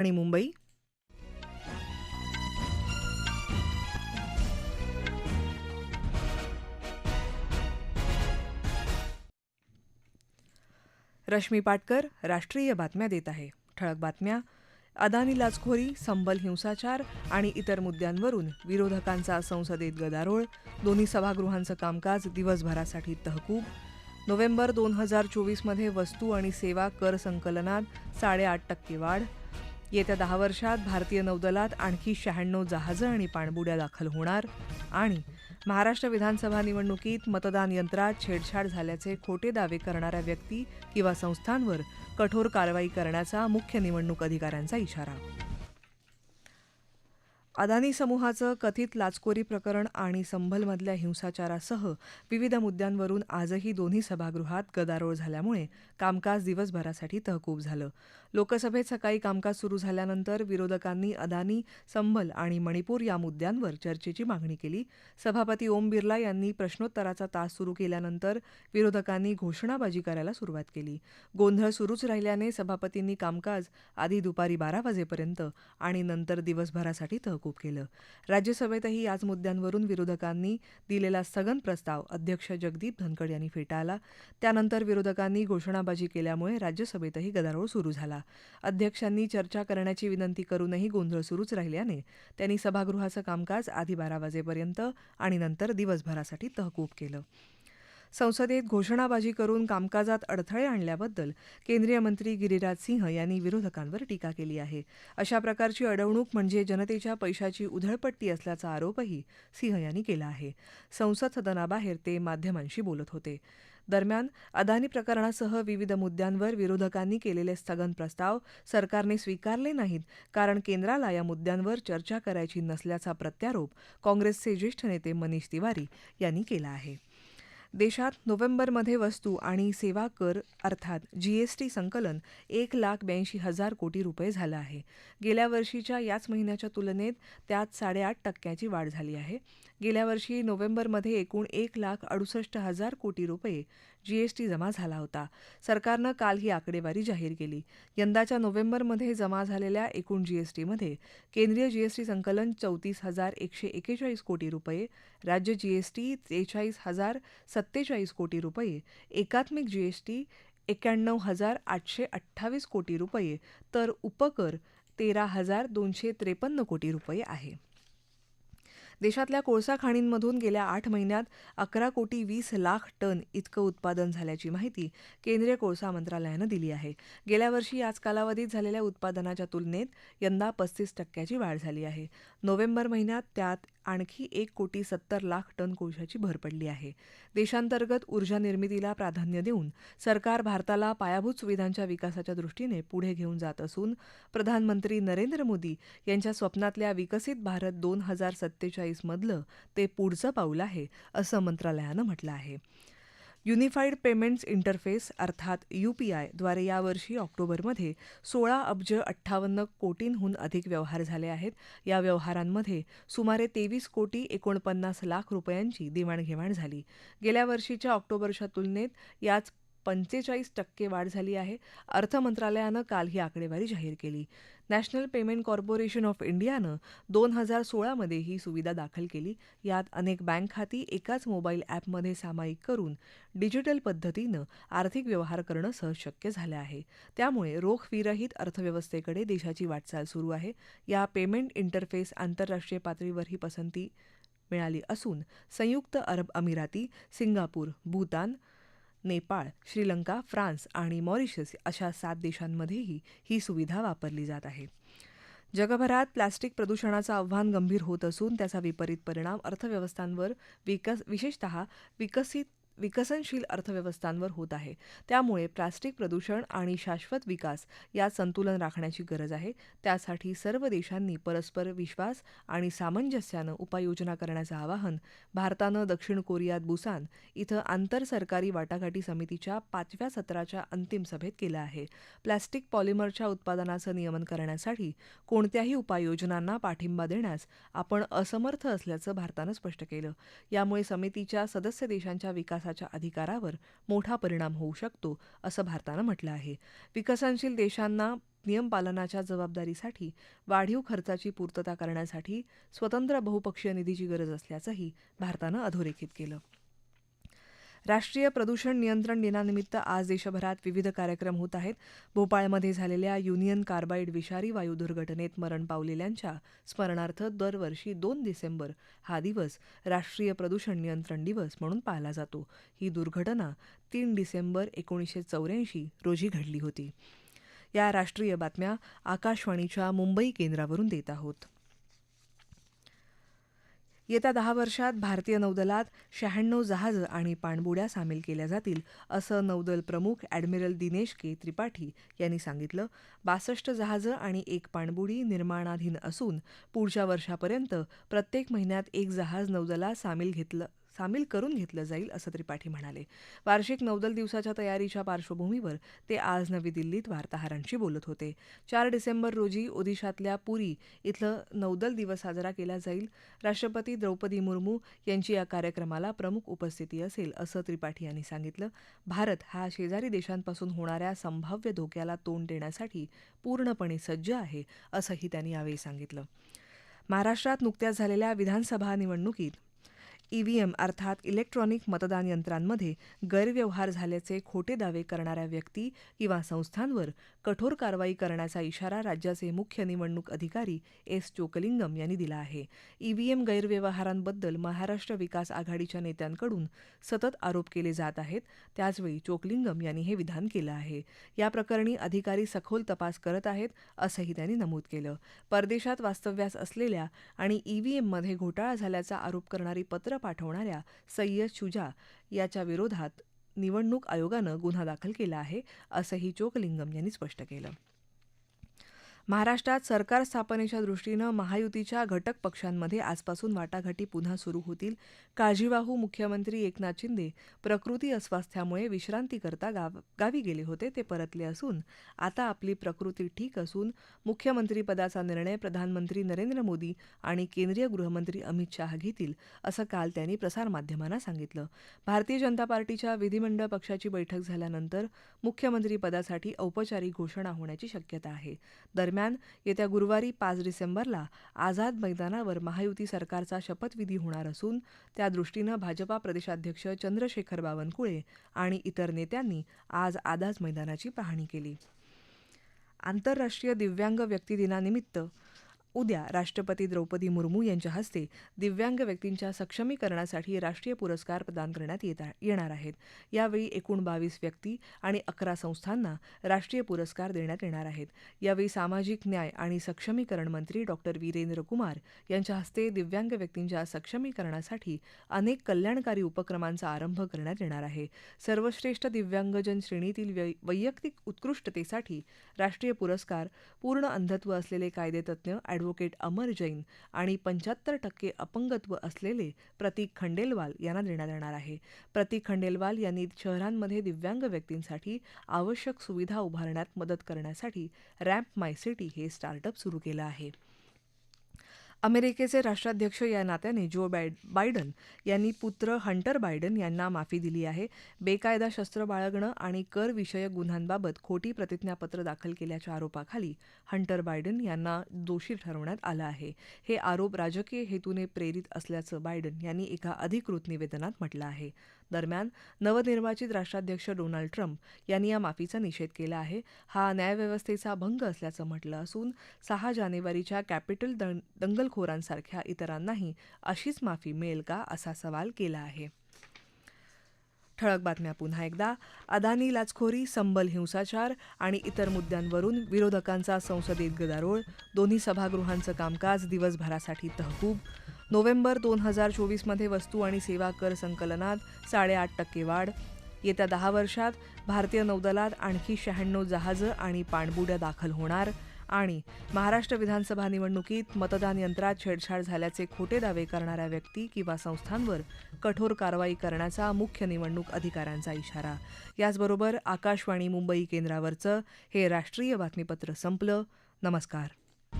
आणि मुंबई. रश्मी पाटकर राष्ट्रीय बातम्या देत आहे. ठळक बातम्या. अदानी लाचखोरी संबल हिंसाचार आणि इतर मुद्द्यांवरून विरोधकांचा संसदेत गदारोळ. दोन्ही सभागृहांचं कामकाज दिवसभरासाठी तहकूब. नोव्हेंबर दोन हजार चोवीसमध्ये वस्तू आणि सेवा कर संकलनात साडेआठ टक्के वाढ. येत्या दहा वर्षात भारतीय नौदलात आणखी शहाण्णव जहाजं आणि पाणबुड्या दाखल होणार आणि महाराष्ट्र विधानसभा निवडणुकीत मतदान यंत्रात छेडछाड झाल्याचे खोटे दावे करणाऱ्या व्यक्ती किंवा संस्थांवर कठोर कारवाई करण्याचा मुख्य निवडणूक अधिकाऱ्यांचा इशारा. अदानी समूहाचं कथित लाचखोरी प्रकरण आणि संभलमधल्या हिंसाचारासह विविध मुद्द्यांवरून आजही दोन्ही सभागृहात गदारोळ झाल्यामुळे कामकाज दिवसभरासाठी तहकूब झालं. लोकसभेत सकाळी कामकाज सुरू झाल्यानंतर विरोधकांनी अदानी संभल आणि मणिपूर या मुद्द्यांवर चर्चेची मागणी केली. सभापती ओम बिर्ला यांनी प्रश्नोत्तराचा तास सुरू केल्यानंतर विरोधकांनी घोषणाबाजी करायला सुरुवात केली. गोंधळ सुरूच राहिल्याने सभापतींनी कामकाज आधी दुपारी बारा वाजेपर्यंत आणि नंतर दिवसभरासाठी तहकूब केलं. राज्यसभेतही याच मुद्द्यांवरून विरोधकांनी दिलेला स्थगन प्रस्ताव अध्यक्ष जगदीप धनखड यांनी फेटाळला. त्यानंतर विरोधकांनी घोषणाबाजी केल्यामुळे राज्यसभेतही गदारोळ सुरू झाला. अध्यक्षांनी चर्चा करण्याची विनंती करूनही गोंधळ सुरूच राहिल्याने त्यांनी सभागृहाचं कामकाज आधी बारा वाजेपर्यंत आणि नंतर दिवसभरासाठी तहकूब केलं. संसदेत घोषणाबाजी करून कामकाजात अडथळे आणल्याबद्दल केंद्रीय मंत्री गिरिराज सिंह यांनी विरोधकांवर टीका केली आहे. अशा प्रकारची अडवणूक म्हणजे जनतेच्या पैशाची उधळपट्टी असल्याचा आरोपही सिंह यांनी केला आहे. संसद सदनाबाहेर ते माध्यमांशी बोलत होते. दरम्यान अदानी प्रकरणासह विविध मुद्द्यांवर विरोधकांनी केलेले स्थगन प्रस्ताव सरकारने स्वीकारले नाहीत कारण केंद्राला या मुद्द्यांवर चर्चा करायची नसल्याचा प्रत्यारोप काँग्रेसचे ज्येष्ठ नेते मनीष तिवारी यांनी केला आहे. देशात नोव्हेंबरमध्ये वस्तू आणि सेवा कर अर्थात जीएसटी संकलन एक लाख ब्याऐंशी हजार कोटी रुपये झालं आहे. गेल्या वर्षीच्या याच महिन्याच्या तुलनेत त्यात साडेआठ टक्क्याची वाढ झाली आहे. गेल्या वर्षी नोव्हेंबरमध्ये एकूण एक लाख अडुसष्ट हजार कोटी रुपये जीएसटी जमा झाला होता. सरकारनं काल ही आकडेवारी जाहीर केली. यंदाच्या नोव्हेंबरमध्ये जमा झालेल्या एकूण जीएसटीमध्ये केंद्रीय जीएसटी संकलन चौतीस हजार एकशे एकेचाळीस कोटी रुपये राज्य जीएसटी त्रेचाळीस हजार सत्तेचाळीस कोटी रुपये एकात्मिक जीएसटी एक्याण्णव हजार आठशे अठ्ठावीस कोटी रुपये तर उपकर तेरा हजार दोनशे त्रेपन्न कोटी रुपये आहे. देशातल्या कोळसा खाणींमधून गेल्या आठ महिन्यात अकरा कोटी वीस लाख टन इतकं उत्पादन झाल्याची माहिती केंद्रीय कोळसा मंत्रालयानं दिली आहे. गेल्या वर्षी याच कालावधीत झालेल्या उत्पादनाच्या तुलनेत यंदा पस्तीस टक्क्याची वाढ झाली आहे. नोव्हेंबर महिन्यात त्यात आणखी एक कोटी सत्तर लाख टन कोळशाची भर पडली आहे. देशांतर्गत ऊर्जा निर्मितीला प्राधान्य देऊन सरकार भारताला पायाभूत सुविधांच्या विकासाच्या दृष्टीने पुढे घेऊन जात असून प्रधानमंत्री नरेंद्र मोदी यांच्या स्वप्नातल्या विकसित भारत दोन हजार सत्तेचाळीसमधलं ते पुढचं पाऊल आहे असं मंत्रालयानं म्हटलं आहे. युनिफाईड पेमेंट्स इंटरफेस अर्थात यूपीआयद्वारे यावर्षी ऑक्टोबरमध्ये सोळा अब्ज अठ्ठावन्न कोटींहून अधिक व्यवहार झाले आहेत. या व्यवहारांमध्ये सुमारे तेवीस कोटी एकोणपन्नास लाख रुपयांची देवाणघेवाण झाली. गेल्या वर्षीच्या ऑक्टोबरच्या तुलनेत याच पंचेचाळीस टक्के वाढ झाली आहे. अर्थ मंत्रालयानं काल ही आकडेवारी जाहीर केली. नॅशनल पेमेंट कॉर्पोरेशन ऑफ इंडियानं दोन हजार सोळामध्ये ही सुविधा दाखल केली. यात अनेक बँक खाती एकाच मोबाईल ॲपमध्ये सामायिक करून डिजिटल पद्धतीनं आर्थिक व्यवहार करणं सहज शक्य झालं आहे. त्यामुळे रोख विरहित अर्थव्यवस्थेकडे देशाची वाटचाल सुरू आहे. या पेमेंट इंटरफेस आंतरराष्ट्रीय पातळीवर ही पसंती मिळाली असून संयुक्त अरब अमिराती सिंगापूर भूतान नेपाळ श्रीलंका फ्रान्स आणि मॉरिशस अशा सात देशांमध्येही ही सुविधा वापरली जात आहे. जगभरात प्लास्टिक प्रदूषणाचं आव्हान गंभीर होत असून त्याचा विपरीत परिणाम अर्थव्यवस्थांवर विकस विशेषतः विकसित विकसनशील अर्थव्यवस्थांवर होत आहे. त्यामुळे प्लास्टिक प्रदूषण आणि शाश्वत विकास यात संतुलन राखण्याची गरज आहे. त्यासाठी सर्व देशांनी परस्पर विश्वास आणि सामंजस्यानं उपाययोजना करण्याचं आवाहन भारतानं दक्षिण कोरियात बुसान इथं आंतरसरकारी वाटाघाटी समितीच्या पाचव्या सत्राच्या अंतिम सभेत केलं आहे. प्लास्टिक पॉलिमरच्या उत्पादनाचं नियमन करण्यासाठी कोणत्याही उपाययोजनांना पाठिंबा देण्यास आपण असमर्थ असल्याचं भारतानं स्पष्ट केलं. यामुळे समितीच्या सदस्य देशांच्या विकासाच्या अधिकारावर मोठा परिणाम होऊ शकतो असं भारतानं म्हटलं आहे. विकसनशील देशांना नियमपालनाच्या जबाबदारीसाठी वाढीव खर्चाची पूर्तता करण्यासाठी स्वतंत्र बहुपक्षीय निधीची गरज असल्याचंही भारतानं अधोरेखित केलं. राष्ट्रीय प्रदूषण नियंत्रण दिनानिमित्त आज देशभरात विविध कार्यक्रम होत आहेत. भोपाळमध्ये झालेल्या युनियन कार्बाईड विषारी वायू दुर्घटनेत मरण पावलेल्यांच्या स्मरणार्थ दरवर्षी दोन डिसेंबर हा दिवस राष्ट्रीय प्रदूषण नियंत्रण दिवस म्हणून पाळला जातो. ही दुर्घटना तीन डिसेंबर एकोणीसशे चौऱ्याऐंशी रोजी घडली होती. या राष्ट्रीय बातम्या आकाशवाणीच्या मुंबई केंद्रावरून देत आहोत. येत्या दहा वर्षात भारतीय नौदलात शहाण्णव जहाजं आणि पाणबुड्या सामील केल्या जातील असं नौदल प्रमुख ॲडमिरल दिनेश के. त्रिपाठी यांनी सांगितलं. बासष्ट जहाजं आणि एक पाणबुडी निर्माणाधीन असून पुढच्या वर्षापर्यंत प्रत्येक महिन्यात एक जहाज नौदलात सामील घेतलं सामील करून घेतलं जाईल असं त्रिपाठी म्हणाले. वार्षिक नौदल दिवसाच्या तयारीच्या पार्श्वभूमीवर ते आज नवी दिल्लीत वार्ताहरांशी बोलत होते. चार डिसेंबर रोजी ओदिशातल्या पुरी इथलं नौदल दिवस साजरा केला जाईल. राष्ट्रपती द्रौपदी मुर्मू यांची या कार्यक्रमाला प्रमुख उपस्थिती असेल असं त्रिपाठी यांनी सांगितलं. भारत हा शेजारी देशांपासून होणाऱ्या संभाव्य धोक्याला तोंड देण्यासाठी पूर्णपणे सज्ज आहे असंही त्यांनी यावेळी सांगितलं. महाराष्ट्रात नुकत्याच झालेल्या विधानसभा निवडणुकीत ईव्हीएम अर्थात इलेक्ट्रॉनिक मतदान यंत्रांमध्ये गैरव्यवहार झाल्याचे खोटे दावे करणाऱ्या व्यक्ती किंवा संस्थांवर कठोर कारवाई करण्याचा इशारा राज्याचे मुख्य निवडणूक अधिकारी एस चोकलिंगम यांनी दिला आहे. ईव्हीएम गैरव्यवहारांबद्दल महाराष्ट्र विकास आघाडीच्या नेत्यांकडून सतत आरोप केले जात आहेत. त्याचवेळी चोकलिंगम यांनी हे विधान केलं आहे. या प्रकरणी अधिकारी सखोल तपास करत आहेत असंही त्यांनी नमूद केलं. परदेशात वास्तव्यास असलेल्या आणि ईव्हीएममध्ये घोटाळा झाल्याचा आरोप करणारी पत्र पाठवणाऱ्या सय्यद शुजा याच्या विरोधात निवडणूक आयोगानं गुन्हा दाखल केला आहे असंही चोकलिंगम यांनी स्पष्ट केलं. महाराष्ट्रात सरकार स्थापनेच्या दृष्टीनं महायुतीच्या घटक पक्षांमध्ये आजपासून वाटाघाटी पुन्हा सुरू होतील. काळजीवाहू मुख्यमंत्री एकनाथ शिंदे प्रकृती अस्वास्थ्यामुळे विश्रांतीकरता गाव गावी गेले होते ते परतले असून आता आपली प्रकृती ठीक असून मुख्यमंत्रीपदाचा निर्णय प्रधानमंत्री नरेंद्र मोदी आणि केंद्रीय गृहमंत्री अमित शाह घेतील असं काल त्यांनी प्रसारमाध्यमांना सांगितलं. भारतीय जनता पार्टीच्या विधिमंडळ पक्षाची बैठक झाल्यानंतर मुख्यमंत्रीपदासाठी औपचारिक घोषणा होण्याची शक्यता आहे. दरम्यान येत्या गुरुवारी पाच डिसेंबरला आझाद मैदानावर महायुती सरकारचा शपथविधी होणार असून त्यादृष्टीनं भाजपा प्रदेशाध्यक्ष चंद्रशेखर बावनकुळे आणि इतर नेत्यांनी आज आझाद मैदानाची पाहणी केली. आंतरराष्ट्रीय दिव्यांग व्यक्ती दिनानिमित्त उद्या राष्ट्रपती द्रौपदी मुर्मू यांच्या हस्ते दिव्यांग व्यक्तींच्या सक्षमीकरणासाठी राष्ट्रीय पुरस्कार प्रदान करण्यात येणार आहेत. यावेळी एकूण बावीस व्यक्ती आणि अकरा संस्थांना राष्ट्रीय पुरस्कार देण्यात येणार आहेत. यावेळी सामाजिक न्याय आणि सक्षमीकरण मंत्री डॉक्टर वीरेंद्र कुमार यांच्या हस्ते दिव्यांग व्यक्तींच्या सक्षमीकरणासाठी अनेक कल्याणकारी उपक्रमांचा आरंभ करण्यात येणार आहे. सर्वश्रेष्ठ दिव्यांगजन श्रेणीतील वैयक्तिक उत्कृष्टतेसाठी राष्ट्रीय पुरस्कार पूर्ण अंधत्व असलेले कायदेतज्ञ ॲडव्होकेट अमर जैन आणि पंच्याहत्तर टक्के अपंगत्व असलेले प्रतीक खंडेलवाल यांना देण्यात येणार आहे. प्रतीक खंडेलवाल यांनी शहरांमध्ये दिव्यांग व्यक्तींसाठी आवश्यक सुविधा उभारण्यात मदत करण्यासाठी रॅम्प माय सिटी हे स्टार्टअप सुरू केलं आहे. अमेरिकेचे राष्ट्राध्यक्ष या नात्याने जो बायडन यांनी पुत्र हंटर बायडन यांना माफी दिली आहे बेकायदा शस्त्र बाळगणं आणि करविषयक गुन्ह्यांबाबत खोटी प्रतिज्ञापत्र दाखल केल्याच्या आरोपाखाली हंटर बायडन यांना दोषी ठरवण्यात आलं आहे. हे आरोप राजकीय हेतूने प्रेरित असल्याचं बायडन यांनी एका अधिकृत निवेदनात म्हटलं आहे. दरम्यान नवनिर्वाचित राष्ट्राध्यक्ष डोनाल्ड ट्रम्प यांनी या माफीचा निषेध केला आहे. हा न्यायव्यवस्थेचा भंग असल्याचं म्हटलं असून सहा जानेवारीच्या कॅपिटल दंगल दंगलखोरांसारख्या इतरांनाही अशीच माफी मिळेल का असा सवाल केला आहे. ठळक बातम्या पुन्हा एकदा. अदानी लाचखोरी संबल हिंसाचार आणि इतर मुद्द्यांवरून विरोधकांचा संसदेत गदारोळ. दोन्ही सभागृहांचं कामकाज दिवसभरासाठी तहकूब. नोव्हेंबर दोन हजार चोवीसमध्ये वस्तू आणि सेवा कर संकलनात साडेआठ टक्के वाढ. येत्या दहा वर्षात भारतीय नौदलात आणखी शहाण्णव जहाजं आणि पाणबुड्या दाखल होणार. आणि महाराष्ट्र विधानसभा निवडणुकीत मतदान यंत्रात छेडछाड झाल्याचे खोटे दावे करणाऱ्या व्यक्ती किंवा संस्थांवर कठोर कारवाई करण्याचा मुख्य निवडणूक अधिकाऱ्यांचा इशारा. याचबरोबर आकाशवाणी मुंबई केंद्रावरचं हे राष्ट्रीय बातमीपत्र संपलं. नमस्कार.